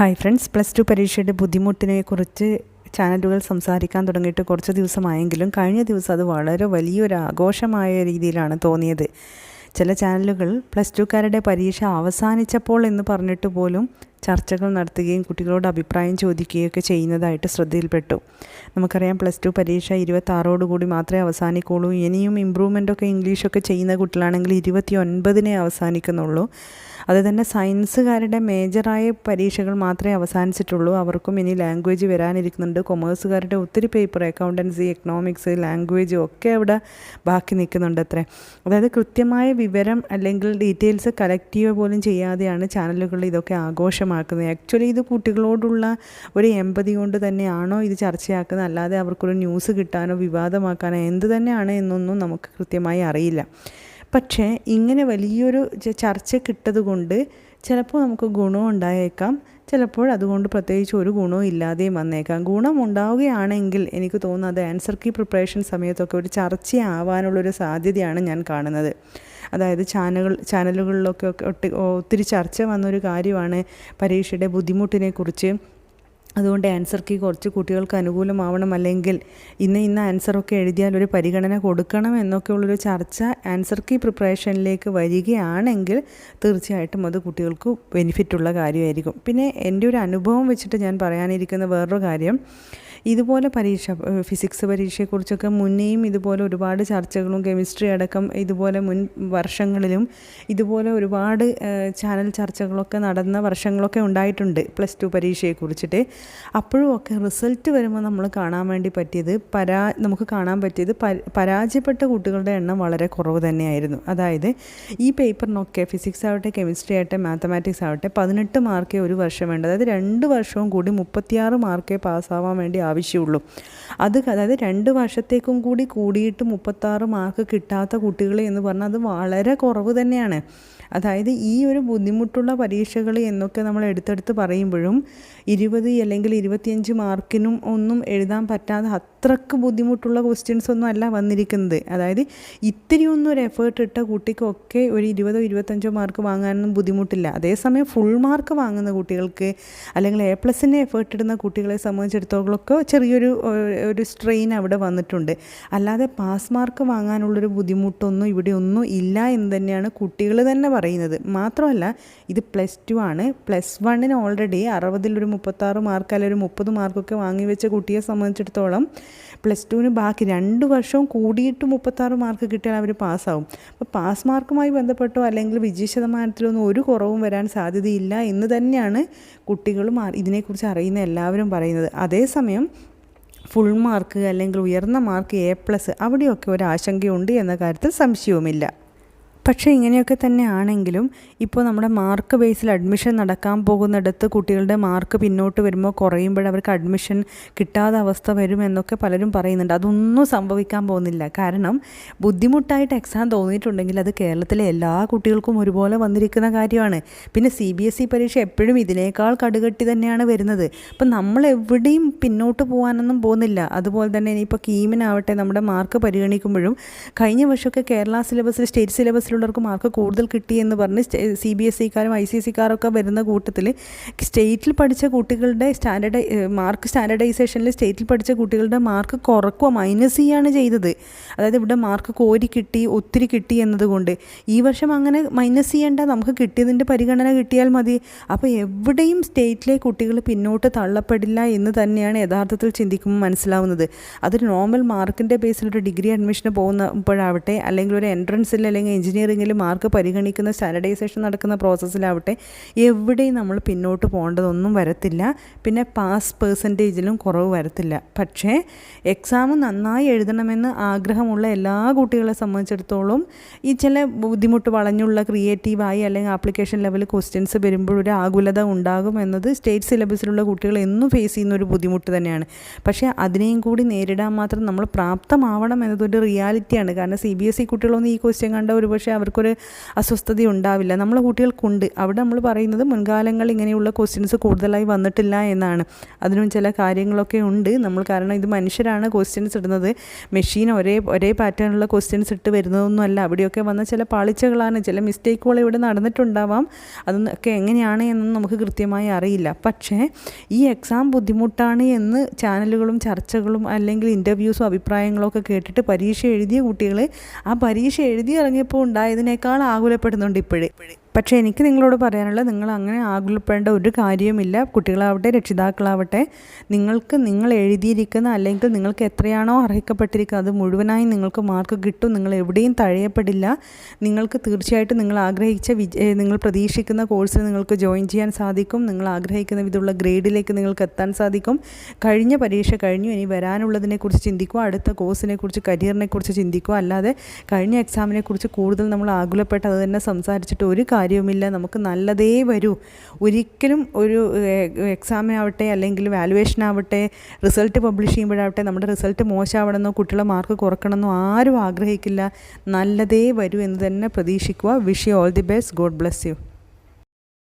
Hi friends plus two പരീക്ഷയുടെ ബുദ്ധിമുട്ടിനെക്കുറിച്ച് ചാനലുകൾ സംസാരിക്കാൻ തുടങ്ങിയിട്ട് കുറച്ച് ദിവസമായെങ്കിലും കഴിഞ്ഞ ദിവസം അത് വളരെ വലിയൊരു ആഘോഷമായ രീതിയിലാണ് തോന്നിയത്. ചില ചാനലുകൾ പ്ലസ് ടുക്കാരുടെ പരീക്ഷ അവസാനിച്ചപ്പോൾ എന്ന് പറഞ്ഞിട്ട് പോലും ചർച്ചകൾ നടത്തുകയും കുട്ടികളോട് അഭിപ്രായം ചോദിക്കുകയൊക്കെ ചെയ്യുന്നതായിട്ട് ശ്രദ്ധയിൽപ്പെട്ടു. നമുക്കറിയാം പ്ലസ് ടു പരീക്ഷ ഇരുപത്താറോട് കൂടി മാത്രമേ അവസാനിക്കുള്ളൂ. ഇനിയും ഇമ്പ്രൂവ്മെന്റൊക്കെ ഇംഗ്ലീഷൊക്കെ ചെയ്യുന്ന കുട്ടികളാണെങ്കിൽ ഇരുപത്തി ഒൻപതിനെ അവസാനിക്കുന്നുള്ളൂ. അതുതന്നെ സയൻസുകാരുടെ മേജറായ പരീക്ഷകൾ മാത്രമേ അവസാനിച്ചിട്ടുള്ളൂ. അവർക്കും ഇനി ലാംഗ്വേജ് വരാനിരിക്കുന്നുണ്ട്. കൊമേഴ്സുകാരുടെ ഒത്തിരി പേപ്പർ അക്കൗണ്ടൻസി എക്കണോമിക്സ് ലാംഗ്വേജ് ഒക്കെ അവിടെ ബാക്കി നിൽക്കുന്നുണ്ട് അത്രേ അതായത് കൃത്യമായ വിവരം അല്ലെങ്കിൽ ഡീറ്റെയിൽസ് കളക്ട് ചെയ്യുക പോലും ചെയ്യാതെയാണ് ചാനലുകൾ ഇതൊക്കെ ആഘോഷമാക്കുന്നത് ആക്ച്വലി ഇത് കുട്ടികളോടുള്ള ഒരു എമ്പതി കൊണ്ട് തന്നെയാണോ ഇത് ചർച്ചയാക്കുന്നത്? അല്ലാതെ അവർക്കൊരു ന്യൂസ് കിട്ടാനോ വിവാദമാക്കാനോ എന്ത് തന്നെയാണ് എന്നൊന്നും നമുക്ക് കൃത്യമായി അറിയില്ല. പക്ഷേ ഇങ്ങനെ വലിയൊരു ചർച്ച കിട്ടതുകൊണ്ട് ചിലപ്പോൾ നമുക്ക് ഗുണം ഉണ്ടായേക്കാം. ചിലപ്പോൾ അതുകൊണ്ട് പ്രത്യേകിച്ച് ഒരു ഗുണവും ഇല്ലാതെയും വന്നേക്കാം. ഗുണം ഉണ്ടാവുകയാണെങ്കിൽ എനിക്ക് തോന്നുന്നത് ആൻസർ കീ പ്രിപ്പറേഷൻ സമയത്തൊക്കെ ഒരു ചർച്ചയാവാനുള്ളൊരു സാധ്യതയാണ് ഞാൻ കാണുന്നത്. അതായത് ചാനലുകൾ ചാനലുകളിലൊക്കെ ഒട്ടി- ഒത്തിരി ചർച്ച വന്നൊരു കാര്യമാണ് പരീക്ഷയുടെ ബുദ്ധിമുട്ടിനെ കുറിച്ച് അതുകൊണ്ട് ആൻസർ കീ കുറച്ച് കുട്ടികൾക്ക് അനുകൂലമാവണം. അല്ലെങ്കിൽ ഇന്ന് ഇന്ന് ആൻസറൊക്കെ എഴുതിയാൽ ഒരു പരിഗണന കൊടുക്കണം എന്നൊക്കെ ഉള്ളൊരു ചർച്ച ആൻസർ കീ പ്രിപ്പറേഷനിലേക്ക് വരികയാണെങ്കിൽ തീർച്ചയായിട്ടും അത് കുട്ടികൾക്ക് ബെനിഫിറ്റുള്ള കാര്യമായിരിക്കും. പിന്നെ എന്റെ ഒരു അനുഭവം വെച്ചിട്ട് ഞാൻ പറയാനിരിക്കുന്ന വേറൊരു കാര്യം ഇതുപോലെ പരീക്ഷ ഫിസിക്സ് പരീക്ഷയെക്കുറിച്ചൊക്കെ മുന്നേയും ഇതുപോലെ ഒരുപാട് ചർച്ചകളും കെമിസ്ട്രി അടക്കം ഇതുപോലെ മുൻ വർഷങ്ങളിലും ഇതുപോലെ ഒരുപാട് ചാനൽ ചർച്ചകളൊക്കെ നടന്ന വർഷങ്ങളൊക്കെ ഉണ്ടായിട്ടുണ്ട് പ്ലസ് ടു പരീക്ഷയെക്കുറിച്ചിട്ട്. അപ്പോഴും ഒക്കെ റിസൾട്ട് വരുമ്പോൾ നമ്മൾ കാണാൻ വേണ്ടി പറ്റിയത് പരാ നമുക്ക് കാണാൻ പറ്റിയത് പരാജയപ്പെട്ട കുട്ടികളുടെ എണ്ണം വളരെ കുറവ് തന്നെയായിരുന്നു. അതായത് ഈ പേപ്പറിനൊക്കെ ഫിസിക്സ് ആവട്ടെ കെമിസ്ട്രി ആവട്ടെ മാത്തമാറ്റിക്സ് ആവട്ടെ പതിനെട്ട് മാർക്കേ ഒരു വർഷം വേണ്ട അതായത് രണ്ട് വർഷവും കൂടി മുപ്പത്തിയാറ് മാർക്കേ പാസ്സാവാൻ വേണ്ടി ആവശ്യമുള്ളൂ. അത് അതായത് രണ്ട് വർഷത്തേക്കും കൂടി കൂടിയിട്ട് മുപ്പത്താറ് മാർക്ക് കിട്ടാത്ത കുട്ടികൾ എന്ന് പറഞ്ഞാൽ അത് വളരെ കുറവ് തന്നെയാണ്. അതായത് ഈ ഒരു ബുദ്ധിമുട്ടുള്ള പരീക്ഷകൾ എന്നൊക്കെ നമ്മൾ എടുത്തെടുത്ത് പറയുമ്പോഴും ഇരുപത് അല്ലെങ്കിൽ ഇരുപത്തിയഞ്ച് മാർക്കിനും ഒന്നും എഴുതാൻ പറ്റാതെ അത്രയ്ക്ക് ബുദ്ധിമുട്ടുള്ള ക്വസ്റ്റ്യൻസ് ഒന്നും അല്ല വന്നിരിക്കുന്നത്. അതായത് ഇത്തിരി ഒന്നും ഒരു എഫേർട്ട് ഇട്ട കുട്ടിക്കൊക്കെ ഒരു ഇരുപതോ ഇരുപത്തഞ്ചോ മാർക്ക് വാങ്ങാനൊന്നും ബുദ്ധിമുട്ടില്ല. അതേസമയം ഫുൾ മാർക്ക് വാങ്ങുന്ന കുട്ടികൾക്ക് അല്ലെങ്കിൽ എ പ്ലസിന്റെ എഫേർട്ട് ഇടുന്ന കുട്ടികളെ സംബന്ധിച്ചിടത്തോളമൊക്കെ ചെറിയൊരു ഒരു സ്ട്രെയിൻ അവിടെ വന്നിട്ടുണ്ട്. അല്ലാതെ പാസ് മാർക്ക് വാങ്ങാനുള്ളൊരു ബുദ്ധിമുട്ടൊന്നും ഇവിടെ ഒന്നും ഇല്ല എന്ന് തന്നെയാണ് കുട്ടികൾ തന്നെ പറയുന്നത്. മാത്രമല്ല ഇത് പ്ലസ് ടു ആണ്. പ്ലസ് വണ്ണിന് ഓൾറെഡി അറുപതിലൊരു മുപ്പത്താറ് മാർക്ക് അല്ലെങ്കിൽ ഒരു മുപ്പത് മാർക്കൊക്കെ വാങ്ങി വെച്ച കുട്ടിയെ സംബന്ധിച്ചിടത്തോളം പ്ലസ് ടുവിന് ബാക്കി രണ്ട് വർഷവും കൂടിയിട്ട് മുപ്പത്താറ് മാർക്ക് കിട്ടിയാൽ അവർ പാസ്സാവും അപ്പോൾ പാസ് മാർക്കുമായി ബന്ധപ്പെട്ടോ അല്ലെങ്കിൽ വിജയ ശതമാനത്തിലൊന്നും ഒരു കുറവും വരാൻ സാധ്യതയില്ല എന്ന് തന്നെയാണ് കുട്ടികളും ഇതിനെക്കുറിച്ച് അറിയുന്ന എല്ലാവരും പറയുന്നത്. അതേസമയം ഫുൾ മാർക്ക് അല്ലെങ്കിൽ ഉയർന്ന മാർക്ക് എ പ്ലസ് അവിടെയൊക്കെ ഒരു ആശങ്കയുണ്ട് എന്ന കാര്യത്തിൽ സംശയവുമില്ല. പക്ഷേ ഇങ്ങനെയൊക്കെ തന്നെ ആണെങ്കിലും ഇപ്പോൾ നമ്മുടെ മാർക്ക് ബേസിൽ അഡ്മിഷൻ നടക്കാൻ പോകുന്നിടത്ത് കുട്ടികളുടെ മാർക്ക് പിന്നോട്ട് വരുമ്പോൾ കുറയുമ്പോൾ അവർക്ക് അഡ്മിഷൻ കിട്ടാതെ അവസ്ഥ വരുമെന്നൊക്കെ പലരും പറയുന്നുണ്ട്. അതൊന്നും സംഭവിക്കാൻ പോകുന്നില്ല. കാരണം ബുദ്ധിമുട്ടായിട്ട് എക്സാം തോന്നിയിട്ടുണ്ടെങ്കിൽ അത് കേരളത്തിലെ എല്ലാ കുട്ടികൾക്കും ഒരുപോലെ വന്നിരിക്കുന്ന കാര്യമാണ്. പിന്നെ സി ബി എസ് ഇ പരീക്ഷ എപ്പോഴും ഇതിനേക്കാൾ കടുകട്ടി തന്നെയാണ് വരുന്നത്. അപ്പം നമ്മൾ എവിടെയും പിന്നോട്ട് പോകാനൊന്നും പോകുന്നില്ല. അതുപോലെ തന്നെ ഇനിയിപ്പോൾ കീമിനാവട്ടെ നമ്മുടെ മാർക്ക് പരിഗണിക്കുമ്പോഴും കഴിഞ്ഞ വർഷമൊക്കെ കേരള സിലബസിൽ സ്റ്റേറ്റ് സിലബസിലുള്ളവർക്ക് മാർക്ക് കൂടുതൽ കിട്ടി എന്ന് പറഞ്ഞ് സി ബി എസ് സിക്കാരും ഐ സി എസ് സിക്കാരൊക്കെ വരുന്ന കൂട്ടത്തിൽ സ്റ്റേറ്റിൽ പഠിച്ച കുട്ടികളുടെ സ്റ്റാൻഡേർഡ് മാർക്ക് സ്റ്റാൻഡേർഡൈസേഷനിൽ സ്റ്റേറ്റിൽ പഠിച്ച കുട്ടികളുടെ മാർക്ക് കുറക്കുക മൈനസ് ചെയ്യാണ് ചെയ്തത്. അതായത് ഇവിടെ മാർക്ക് കോരി കിട്ടി ഒത്തിരി കിട്ടി എന്നതുകൊണ്ട്. ഈ വർഷം അങ്ങനെ മൈനസ് ചെയ്യേണ്ട നമുക്ക് കിട്ടിയതിന്റെ പരിഗണന കിട്ടിയാൽ മതി. അപ്പോൾ എവിടെയും സ്റ്റേറ്റിലെ കുട്ടികൾ പിന്നോട്ട് തള്ളപ്പെടില്ല എന്ന് തന്നെയാണ് യഥാർത്ഥത്തിൽ ചിന്തിക്കുമ്പോൾ മനസ്സിലാവുന്നത്. അതൊരു നോർമൽ മാർക്കിന്റെ ബേസിൽ ഒരു ഡിഗ്രി അഡ്മിഷന് പോകുന്നപ്പോഴാവട്ടെ അല്ലെങ്കിൽ ഒരു എൻട്രൻസിൽ അല്ലെങ്കിൽ എഞ്ചിനീയറിംഗിൽ മാർക്ക് പരിഗണിക്കുന്ന സ്റ്റാൻഡർഡൈസേഷൻ നടക്കുന്ന പ്രോസസ്സിലാവട്ടെ എവിടെയും നമ്മൾ പിന്നോട്ട് പോകേണ്ടതൊന്നും വരത്തില്ല. പിന്നെ പാസ് പേഴ്സന്റേജിലും കുറവ് വരത്തില്ല. പക്ഷേ എക്സാം നന്നായി എഴുതണമെന്ന് ആഗ്രഹമുള്ള എല്ലാ കുട്ടികളെ സംബന്ധിച്ചിടത്തോളം ഈ ചില ബുദ്ധിമുട്ട് വളഞ്ഞുള്ള ക്രിയേറ്റീവായി അല്ലെങ്കിൽ ആപ്ലിക്കേഷൻ ലെവൽ ക്വസ്റ്റ്യൻസ് വരുമ്പോഴൊരു ആകുലത ഉണ്ടാകും എന്നത് സ്റ്റേറ്റ് സിലബസിലുള്ള കുട്ടികൾ എന്നും ഫേസ് ചെയ്യുന്ന ഒരു ബുദ്ധിമുട്ട് തന്നെയാണ്. പക്ഷേ അതിനെയും കൂടി നേരിടാൻ മാത്രം നമ്മൾ പ്രാപ്തമാവണം എന്നതൊരു റിയാലിറ്റിയാണ്. കാരണം സി ബി എസ് ഇ കുട്ടികളൊന്നും ഈ ക്വസ്റ്റ്യൻ കണ്ട ഒരുപക്ഷെ പക്ഷേ അവർക്കൊരു അസ്വസ്ഥത ഉണ്ടാവില്ല. നമ്മളെ കുട്ടികൾക്കുണ്ട്. അവിടെ നമ്മൾ പറയുന്നത് മുൻകാലങ്ങൾ ഇങ്ങനെയുള്ള ക്വസ്റ്റ്യൻസ് കൂടുതലായി വന്നിട്ടില്ല എന്നാണ്. അതിനും ചില കാര്യങ്ങളൊക്കെ ഉണ്ട്. നമ്മൾ കാരണം ഇത് മനുഷ്യരാണ് ക്വസ്റ്റ്യൻസ് ഇടുന്നത്. മെഷീൻ ഒരേ ഒരേ പാറ്റേണുള്ള ക്വസ്റ്റ്യൻസ് ഇട്ട് വരുന്നതൊന്നുമല്ല. അവിടെയൊക്കെ വന്ന ചില പാളിച്ചകളാണ്. ചില മിസ്റ്റേക്കുകൾ ഇവിടെ നടന്നിട്ടുണ്ടാവാം. അതൊക്കെ എങ്ങനെയാണ് എന്നൊന്നും നമുക്ക് കൃത്യമായി അറിയില്ല. പക്ഷേ ഈ എക്സാം ബുദ്ധിമുട്ടാണ് എന്ന് ചാനലുകളും ചർച്ചകളും അല്ലെങ്കിൽ ഇന്റർവ്യൂസും അഭിപ്രായങ്ങളും ഒക്കെ കേട്ടിട്ട് പരീക്ഷ എഴുതിയ കുട്ടികൾ ആ പരീക്ഷ എഴുതി ഇറങ്ങിയപ്പോൾ ഉണ്ടായതിനേക്കാൾ ആകുലപ്പെടുന്നുണ്ട് ഇപ്പോഴേ. പക്ഷേ എനിക്ക് നിങ്ങളോട് പറയാനുള്ളത് നിങ്ങൾ അങ്ങനെ ആകുലപ്പെടേണ്ട ഒരു കാര്യവുമില്ല. കുട്ടികളാവട്ടെ രക്ഷിതാക്കളാവട്ടെ നിങ്ങൾക്ക് നിങ്ങൾ എഴുതിയിരിക്കുന്ന അല്ലെങ്കിൽ നിങ്ങൾക്ക് എത്രയാണോ അർഹിക്കപ്പെട്ടിരിക്കുന്നത് അത് മുഴുവനായി നിങ്ങൾക്ക് മാർക്ക് കിട്ടും. നിങ്ങൾ എവിടെയും തഴയപ്പെടില്ല. നിങ്ങൾക്ക് തീർച്ചയായിട്ടും നിങ്ങൾ ആഗ്രഹിച്ച നിങ്ങൾ പ്രതീക്ഷിക്കുന്ന കോഴ്സിൽ നിങ്ങൾക്ക് ജോയിൻ ചെയ്യാൻ സാധിക്കും. നിങ്ങൾ ആഗ്രഹിക്കുന്ന വിധമുള്ള ഗ്രേഡിലേക്ക് നിങ്ങൾക്ക് എത്താൻ സാധിക്കും. കഴിഞ്ഞ പരീക്ഷ കഴിഞ്ഞു. ഇനി വരാനുള്ളതിനെക്കുറിച്ച് ചിന്തിക്കുക. അടുത്ത കോഴ്സിനെക്കുറിച്ച് കരിയറിനെക്കുറിച്ച് ചിന്തിക്കുക. അല്ലാതെ കഴിഞ്ഞ എക്സാമിനെക്കുറിച്ച് കൂടുതൽ നമ്മൾ ആകുലപ്പെട്ട് അത് തന്നെ സംസാരിച്ചിട്ട് ഒരു കാര്യവുമില്ല. നമുക്ക് നല്ലതേ വരൂ. ഒരിക്കലും ഒരു എക്സാമിനാവട്ടെ അല്ലെങ്കിൽ വാലുവേഷൻ ആവട്ടെ റിസൾട്ട് പബ്ലിഷ് ചെയ്യുമ്പോഴാവട്ടെ നമ്മുടെ റിസൾട്ട് മോശമാവണമെന്നോ കുട്ടികളെ മാർക്ക് കുറക്കണമെന്നോ ആരും ആഗ്രഹിക്കില്ല. നല്ലതേ വരൂ എന്ന് തന്നെ പ്രതീക്ഷിക്കുക. Wish you all the best God bless you